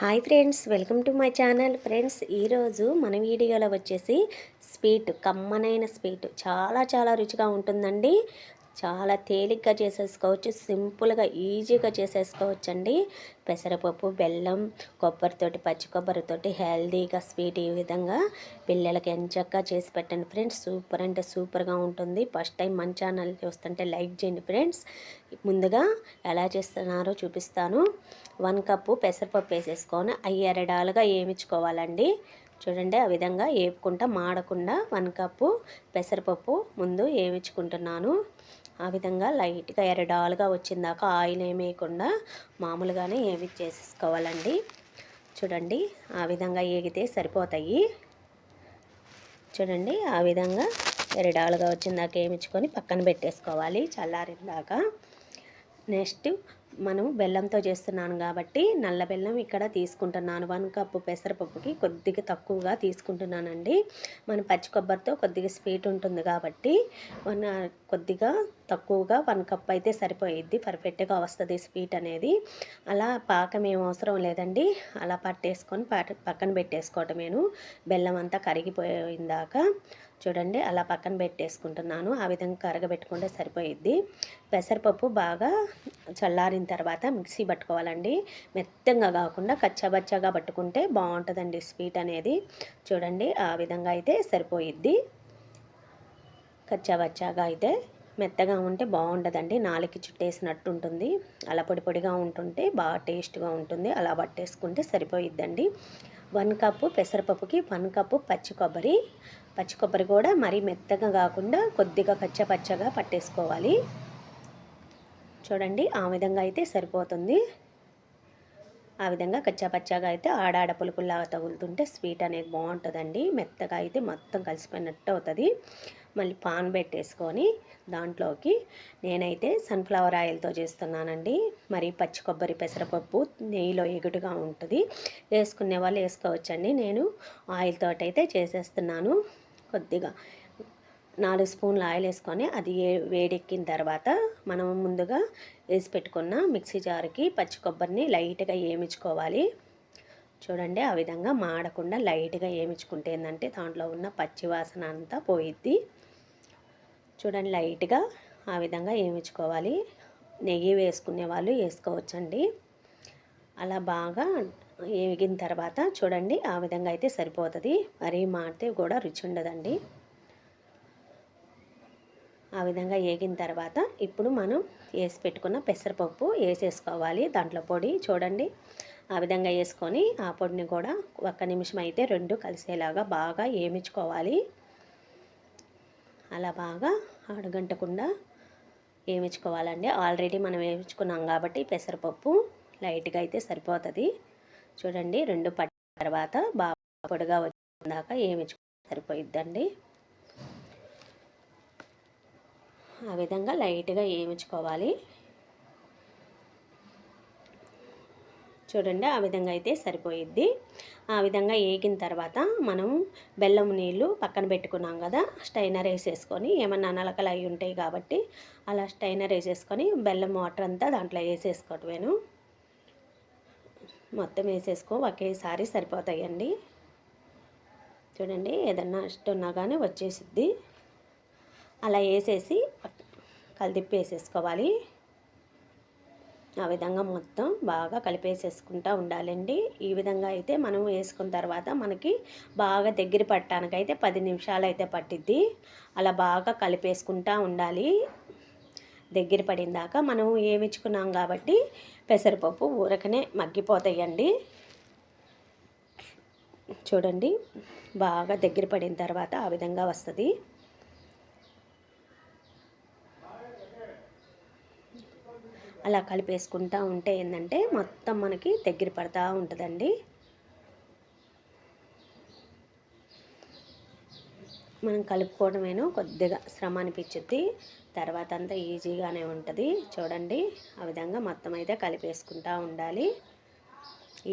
Hi friends welcome to my channel. Friends ఈరోజు మన వీడియోలో వచ్చేసి స్వీట్ కమ్మనైన స్వీట్. చాలా చాలా రుచిగా ఉంటుందండి. చాలా తేలిగ్గా చేసేసుకోవచ్చు. సింపుల్గా ఈజీగా చేసేసుకోవచ్చు అండి పెసరపప్పు బెల్లం కొబ్బరితోటి పచ్చి కొబ్బరితోటి హెల్దీగా స్వీట్ ఈ విధంగా పిల్లలకి ఎంచక్కా చేసి పెట్టండి ఫ్రెండ్స్. సూపర్ అంటే సూపర్గా ఉంటుంది. ఫస్ట్ టైం మన ఛానల్ చూస్తుంటే లైక్ చేయండి ఫ్రెండ్స్. ముందుగా ఎలా చేస్తున్నారో చూపిస్తాను. వన్ కప్పు పెసరపప్పు వేసేసుకొని అవి ఎరడాలుగా ఏమిచ్చుకోవాలండి చూడండి ఆ విధంగా వేపుకుంటా మాడకుండా వన్ కప్పు పెసరపప్పు ముందు వేయించుకుంటున్నాను ఆ విధంగా లైట్గా ఎరడాలుగా వచ్చిందాక ఆయిల్ ఏమేయకుండా మామూలుగానే ఏమి చేసేసుకోవాలండి చూడండి ఆ విధంగా ఏగితే సరిపోతాయి. చూడండి ఆ విధంగా ఎరడాలుగా వచ్చిందాక ఏమిచ్చుకొని పక్కన పెట్టేసుకోవాలి చల్లారిందాక నెక్స్ట్ మనం బెల్లంతో చేస్తున్నాను కాబట్టి నల్ల బెల్లం ఇక్కడ తీసుకుంటున్నాను. వన్ కప్పు పెసరపప్పుకి కొద్దిగా తక్కువగా తీసుకుంటున్నానండి. మన పచ్చి కొబ్బరితో కొద్దిగా స్వీట్ ఉంటుంది కాబట్టి వన్ కొద్దిగా తక్కువగా వన్ కప్ అయితే సరిపోయిద్ది. పర్ఫెక్ట్గా వస్తుంది స్వీట్ అనేది. అలా పాకం ఏం అవసరం లేదండి. అలా పట్టేసుకొని పక్కన పెట్టేసుకోవటమేను. బెల్లం అంతా కరిగిపోయిందాక చూడండి అలా పక్కన పెట్టేసుకుంటున్నాను. ఆ విధంగా కరగబెట్టుకుంటే సరిపోయిద్ది. పెసరపప్పు బాగా చల్లారిన తర్వాత మిక్సీ పట్టుకోవాలండి. మెత్తంగా కాకుండా కచ్చాబచ్చాగా పట్టుకుంటే బాగుంటుందండి స్వీట్ అనేది. చూడండి ఆ విధంగా అయితే సరిపోయిద్ది. కచ్చాబచ్చాగా అయితే మెత్తగా ఉంటే బాగుంటుందండి నాలుగు చుట్టేసినట్టు ఉంటుంది అలా పొడి పొడిగా ఉంటుంటే బాగా టేస్ట్గా ఉంటుంది. అలా పట్టేసుకుంటే సరిపోయిద్దండి. వన్ కప్పు పెసరపప్పుకి వన్ కప్పు పచ్చి కొబ్బరి. పచ్చి కొబ్బరి కూడా మరీ మెత్తగా కాకుండా కొద్దిగా పచ్చపచ్చగా పట్టేసుకోవాలి. చూడండి ఆ విధంగా అయితే సరిపోతుంది. ఆ విధంగా కచ్చాపచ్చాగా అయితే ఆడాడ పులుకుల్లా తగులుతుంటే స్వీట్ అనేది బాగుంటుందండి. మెత్తగా అయితే మొత్తం కలిసిపోయినట్టు అవుతుంది. మళ్ళీ పాన్ పెట్టేసుకొని దాంట్లోకి నేనైతే సన్ఫ్లవర్ ఆయిల్తో చేస్తున్నానండి. మరి పచ్చి కొబ్బరి పెసరపప్పు నెయ్యిలో ఎగుటుగా ఉంటుంది. వేసుకునే వాళ్ళు వేసుకోవచ్చండి. నేను ఆయిల్తో అయితే చేసేస్తున్నాను. కొద్దిగా నాలుగు స్పూన్లు ఆయిల్ వేసుకొని అది వేడెక్కిన తర్వాత మనం ముందుగా వేసి పెట్టుకున్న మిక్సీ జార్కి పచ్చి కొబ్బరిని లైట్గా ఏమిచ్చుకోవాలి చూడండి ఆ విధంగా మాడకుండా లైట్గా ఏమిచ్చుకుంటే ఏంటంటే దాంట్లో ఉన్న పచ్చి వాసన అంతా పోయిద్ది. చూడండి లైట్గా ఆ విధంగా ఏమించుకోవాలి. నెయ్యి వేసుకునే వాళ్ళు వేసుకోవచ్చండి. అలా బాగా వేగిన తర్వాత చూడండి ఆ విధంగా అయితే సరిపోతుంది. మరీ మాడితే కూడా రుచి ఉండదండి. ఆ విధంగా వేగిన తర్వాత ఇప్పుడు మనం వేసి పెట్టుకున్న పెసరపప్పు వేసేసుకోవాలి దాంట్లో పొడి. చూడండి ఆ విధంగా వేసుకొని ఆ పొడిని కూడా ఒక్క నిమిషం అయితే రెండు కలిసేలాగా బాగా వేయించుకోవాలి అలా బాగా ఆడగంటకుండా వేయించుకోవాలండి. ఆల్రెడీ మనం వేయించుకున్నాం కాబట్టి పెసరపప్పు లైట్గా అయితే సరిపోతుంది. చూడండి రెండు పట్టిన తర్వాత బాగా పొడిగా వచ్చిందాక వేయించుకో సరిపోయిద్దండి. ఆ విధంగా లైట్గా వేయించుకోవాలి. చూడండి ఆ విధంగా అయితే సరిపోయిద్ది. ఆ విధంగా వేగిన తర్వాత మనం బెల్లం నీళ్ళు పక్కన పెట్టుకున్నాం కదా స్టైనర్ వేసేసుకొని ఏమన్నా నలకలు అయి ఉంటాయి కాబట్టి అలా స్టైనర్ వేసేసుకొని బెల్లం వాటర్ అంతా దాంట్లో వేసేసుకోవటమేను. మొత్తం వేసేసుకో ఒకేసారి సరిపోతాయండి. చూడండి ఏదన్నా ఇష్టం ఉన్నా కానీ వచ్చేసిద్ది. అలా వేసేసి కలిదిప్పి వేసేసుకోవాలి ఆ విధంగా మొత్తం బాగా కలిపేసేసుకుంటూ ఉండాలండి. ఈ విధంగా అయితే మనం వేసుకున్న తర్వాత మనకి బాగా దగ్గర పట్టడానికైతే పది నిమిషాలు అయితే పట్టిద్ది. అలా బాగా కలిపేసుకుంటూ ఉండాలి. దగ్గర పడిందాక మనం ఏమిచ్చుకున్నాం కాబట్టి పెసరపప్పు ఊరకనే మగ్గిపోతాయండి. చూడండి బాగా దగ్గర పడిన తర్వాత ఆ విధంగా వస్తుంది. అలా కలిపేసుకుంటూ ఉంటే ఏంటంటే మొత్తం మనకి దగ్గర పడతా ఉంటుందండి. మనం కలుపుకోవడమేనో కొద్దిగా శ్రమ అనిపించుద్ది తర్వాత అంతా ఈజీగానే ఉంటుంది. చూడండి ఆ విధంగా మొత్తం అయితే కలిపేసుకుంటూ ఉండాలి.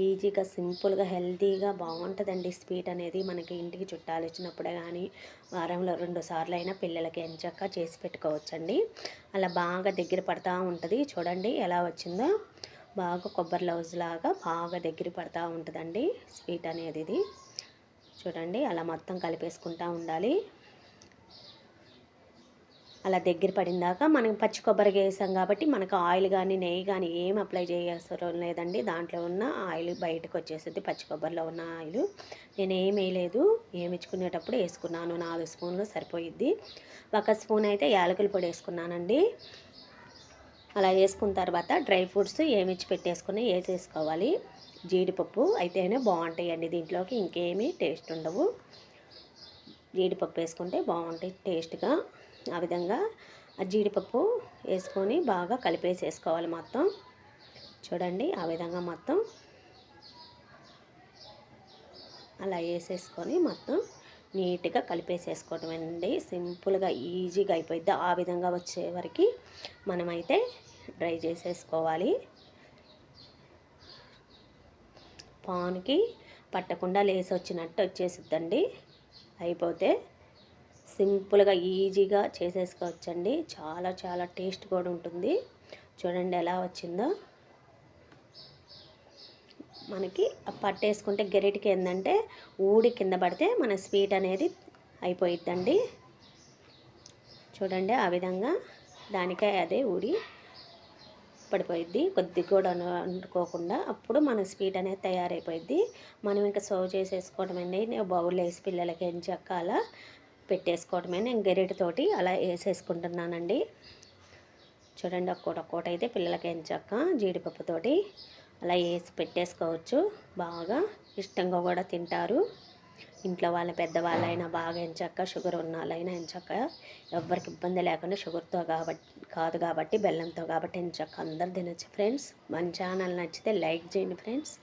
ఈజీగా సింపుల్గా హెల్తీగా బాగుంటుందండి స్వీట్ అనేది. మనకి ఇంటికి చుట్టాలు వచ్చినప్పుడే కానీ వారంలో రెండు సార్లు అయినా పిల్లలకి ఎంచక్క చేసి పెట్టుకోవచ్చండి. అలా బాగా దగ్గర పడతా ఉంటుంది. చూడండి ఎలా వచ్చిందో. బాగా కొబ్బరి లౌజ్ లాగా బాగా దగ్గర పడతా ఉంటుందండి స్వీట్ అనేది ఇది. చూడండి అలా మొత్తం కలిపేసుకుంటూ ఉండాలి. అలా దగ్గర పడిందాక మనం పచ్చి కొబ్బరికి వేసాం కాబట్టి మనకు ఆయిల్ కానీ నెయ్యి కానీ ఏం అప్లై చేయాల్సిన లేదండి. దాంట్లో ఉన్న ఆయిల్ బయటకు వచ్చేస్తుంది. పచ్చి కొబ్బరిలో ఉన్న ఆయిల్. నేను ఏం వేయలేదు. ఏమిచ్చుకునేటప్పుడు వేసుకున్నాను. నాలుగు స్పూన్లు సరిపోయిద్ది. ఒక స్పూన్ అయితే యాలకుల పొడి వేసుకున్నానండి. అలా వేసుకున్న తర్వాత డ్రై ఫ్రూట్స్ ఏమిచ్చి పెట్టేసుకుని వేసేసుకోవాలి. జీడిపప్పు అయితేనే బాగుంటాయండి దీంట్లోకి. ఇంకేమీ టేస్ట్ ఉండవు. జీడిపప్పు వేసుకుంటే బాగుంటాయి టేస్ట్గా. ఆ విధంగా ఆ జీడిపప్పు వేసుకొని బాగా కలిపేసేసుకోవాలి మొత్తం. చూడండి ఆ విధంగా మొత్తం అలా వేసేసుకొని మొత్తం నీట్గా కలిపేసేసుకోవటం అండి. సింపుల్గా ఈజీగా అయిపోయిద్ది. ఆ విధంగా వచ్చే వరకు మనమైతే డ్రై చేసేసుకోవాలి. పాన్కి పట్టకుండా లేసి వచ్చినట్టు వచ్చేసిద్దండి. అయిపోతే సింపుల్గా ఈజీగా చేసేసుకోవచ్చండి. చాలా చాలా టేస్ట్ కూడా ఉంటుంది. చూడండి ఎలా వచ్చిందో. మనకి పట్టేసుకుంటే గెరిటికి ఏంటంటే ఊడి కింద పడితే మన స్వీట్ అనేది అయిపోయిద్దండి. చూడండి ఆ విధంగా దానికే అదే ఊడి పడిపోయిద్ది. కొద్దిగా కూడా అనుకోకుండా అప్పుడు మన స్వీట్ అనేది తయారైపోయిద్ది. మనం ఇంకా సర్వ్ చేసేసుకోవడమండి నేను బౌల్ వేసి పిల్లలకి ఏం చెక్కాల పెట్టేసుకోవడమే నేను గెరిటితోటి అలా వేసేసుకుంటున్నానండి. చూడండి ఒక్కోటి ఒక్కోటి అయితే పిల్లలకి ఏం జీడిపప్పుతోటి అలా వేసి పెట్టేసుకోవచ్చు. బాగా ఇష్టంగా కూడా తింటారు. ఇంట్లో వాళ్ళ పెద్దవాళ్ళైనా బాగా ఎంచక్క షుగర్ ఉన్న వాళ్ళైనా ఎంచక్క. ఎవరికి ఇబ్బంది లేకుండా షుగర్తో కాబట్టి కాదు కాబట్టి బెల్లంతో కాబట్టి ఎంచక్క అందరు తినచ్చు ఫ్రెండ్స్. మన ఛానల్ నచ్చితే లైక్ చేయండి ఫ్రెండ్స్.